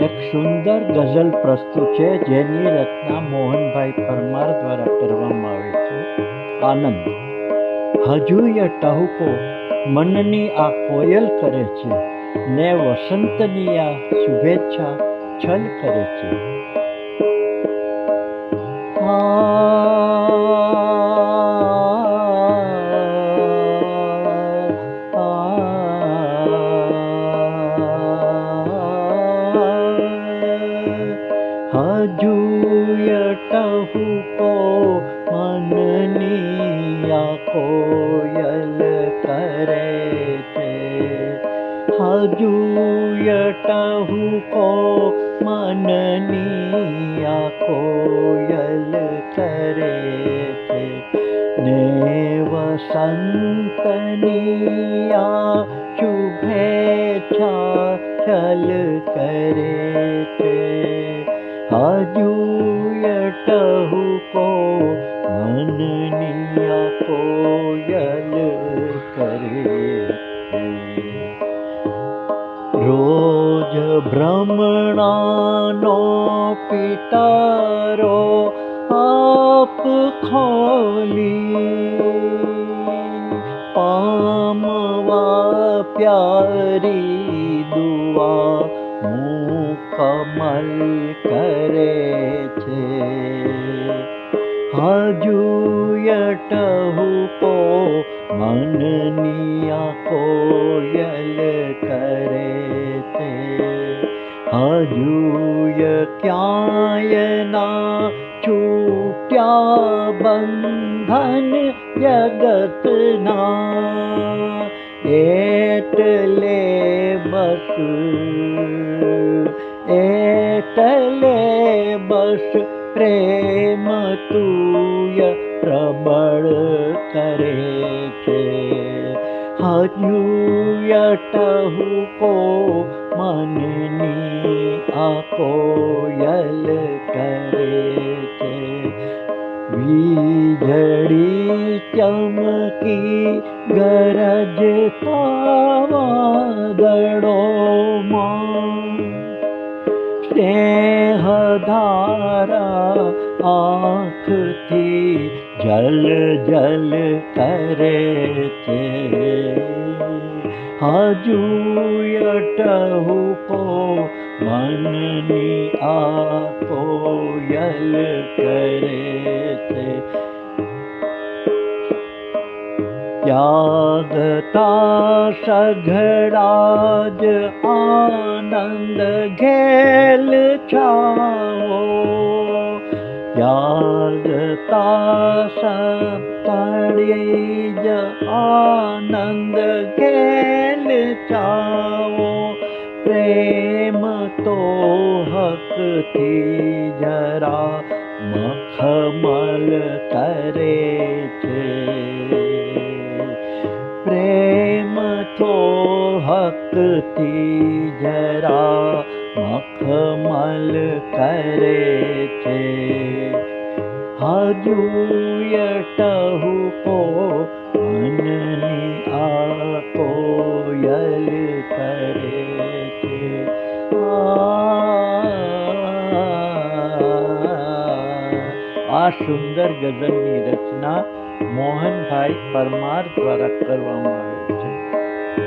એક સુંદર ગઝલ પ્રસ્તુત છે, જેની રચના મોહનભાઈ પરમાર દ્વારા કરવામાં આવે છે. આનંદ. હજુય ટહુકો મનની આ કોયલ કરે છે, ને વસંતની આ શુભેચ્છા છલ કરે છે. આ हजूयटुको मनया कोयलेते हजूयटुको को कोयलेते कोयल करे ते ने वसन्तनिया शुभेच्छा चल करे ते अजूयटहु को मननिया कोयल करे। रोज भ्रमणानो पितारो आप खोली। पामवा प्यारी दुआ प्या મુકમલ કરે છે હજુય ટહુકો મનની આ કોયલ કરે છે હજુય ક્યાંય ના છૂટ્યા બંધન જગતના એટલે બસ एतले बस प्रेम तूय प्रबळ करे छे हजूयटहु को मननी बसरे करे छे आकोयले चमकी गरज पावा दड़ो देह धारा आँख थी जल जल करे हजुटु को मि आपो यल करे यागता सघराज आनन्द घे છાઓ ત્યાગતા સપડી જ આનંદ ઘેલ છાઓ પ્રેમ તો હકથી જરા મખમલ કરે છે. પ્રેમ તો હકથી જરા મખમલ કરે છે. હજુય ટહુકો મનની આ કોયલ કરે છે. આ સુંદર ગઝલની રચના મોહનભાઈ પરમાર દ્વારા કરવામાં આવી.